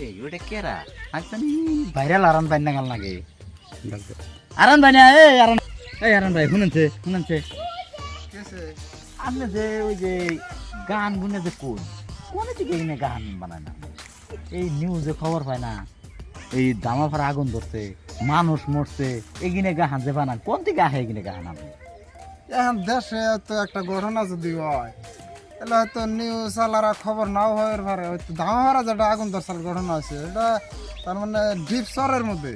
এই ওটা কেরা আজকানি ভাইরাল আরান বাইন নাগাল লাগে আরান ভাই এই আরান এই আরান ভাই শুনেছে শুনেছে আপনি যে ওই যে গান গুনে যে কোন গান বানায় না? এই নিউজে খবর পায় না এই দামাফার আগুন ধরছে মানুষ মরছে এগিনে গাহান যে বানান কোন দিকে আহে এগিনে গাহান আপনি? এখন দেশে তো একটা ঘটনা যদি হয় তাহলে হয়তো নিউজ চালারা খবর নাও হয় পারে। হয়তো ধামাহারা যেটা আগুন দর্শার ঘটনা আছে এটা তার মানে ডিপ শহরের মধ্যে।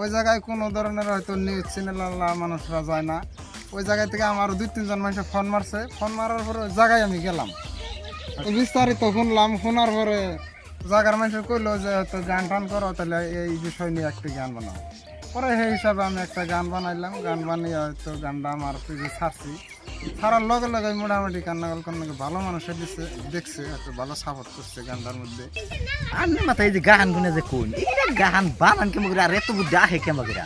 ওই জায়গায় কোনো ধরনের হয়তো নিউজ চ্যানেল মানুষরা যায় না। ওই জায়গায় থেকে আমার দুই তিনজন মানুষ ফোন মারছে। ফোন মারার পরে ওই জায়গায় আমি গেলাম। বিস্তারিত শুনলাম শোনার পরে জায়গার মানুষ কইলো যে হয়তো গান টান করো তাহলে এই বিষয় নিয়ে একটি গান বানাও। পরে সেই হিসাবে আমি একটা গান বানাইলাম। গান বানিয়ে হয়তো গানটা আমার পেজে ছাড়ছি। ছাড়ার লগে লগে মোটামুটি কান্নাকাল কান্নাকে ভালো মানুষে দিচ্ছে দেখছে হয়তো ভালো সাপোর্ট করছে গানটার মধ্যে। আপনি মাথায় এই যে গান গুনে যে কোন এটা গান বানান কেমন করে আর এত বুদ্ধি আহে কেমন করে?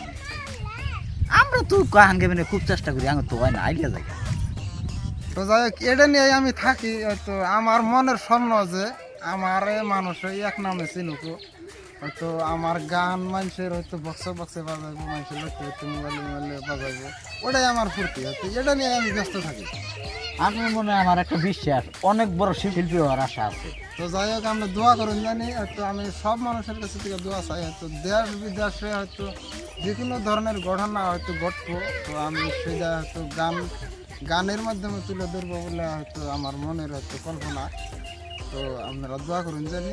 আমরা তো গান গেবে খুব চেষ্টা করি আমি তো হয় না আইডিয়া জায়গা। তো যাই হোক এটা নিয়ে আমি থাকি হয়তো আমার মনের স্বপ্ন যে আমার মানুষে এক নামে চিনুক। হয়তো আমার গান মানুষের হয়তো বক্সে বক্সে বাজাইবো মানুষের লোককে হয়তো মোবাইলে মোবাইলে বাজাইবো। ওটাই আমার ফুর্তি হয়তো এটা নিয়ে আমি ব্যস্ত থাকি। আমি মনে আমার একটা বিশ্বাস অনেক বড় শিল্পী হওয়ার আশা আছে। তো যাই হোক আমরা দোয়া করুন জানি হয়তো আমি সব মানুষের কাছে থেকে দোয়া চাই হয়তো দেশ বিদেশে হয়তো যে কোনো ধরনের ঘটনা হয়তো ঘটবো তো আমি সেটা হয়তো গান গানের মাধ্যমে তুলে ধরবো বলে হয়তো আমার মনের হয়তো কল্পনা। তো আপনারা দোয়া করুন জানি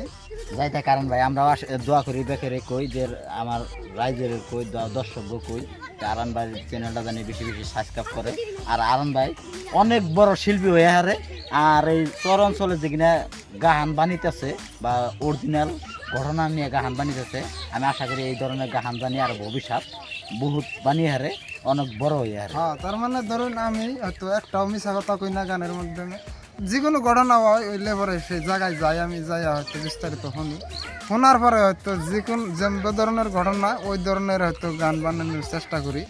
যাইতে কারণ ভাই আমরা দোয়া করি বেকারে কই যে আমার রাইজের কই দর্শক কই আরান ভাই চ্যানেলটা জানি বেশি বেশি সাবস্ক্রাইব করে। আর আরান ভাই অনেক বড় শিল্পী হয়ে হারে আর এই চর অঞ্চলে যেখানে গাহান বানিতেছে বা অরিজিনাল ঘটনা নিয়ে গাহান বানিতেছে আমি আশা করি এই ধরনের গাহান জানি আর ভবিষ্যৎ বহুত বানিয়ে হারে অনেক বড় হয়ে হারে। হ্যাঁ তার মানে ধরুন আমি হয়তো একটাও মিশা কথা কই না গানের মাধ্যমে। যে কোনো ঘটনা হয়, ওই লেবারে সেই জায়গায় যাই আমি যাই হয়তো বিস্তারিত শুনি। শোনার পরে হয়তো যে কোন যে ধরনের ঘটনা, ওই ধরনের হয়তো গান বানানোর চেষ্টা করি।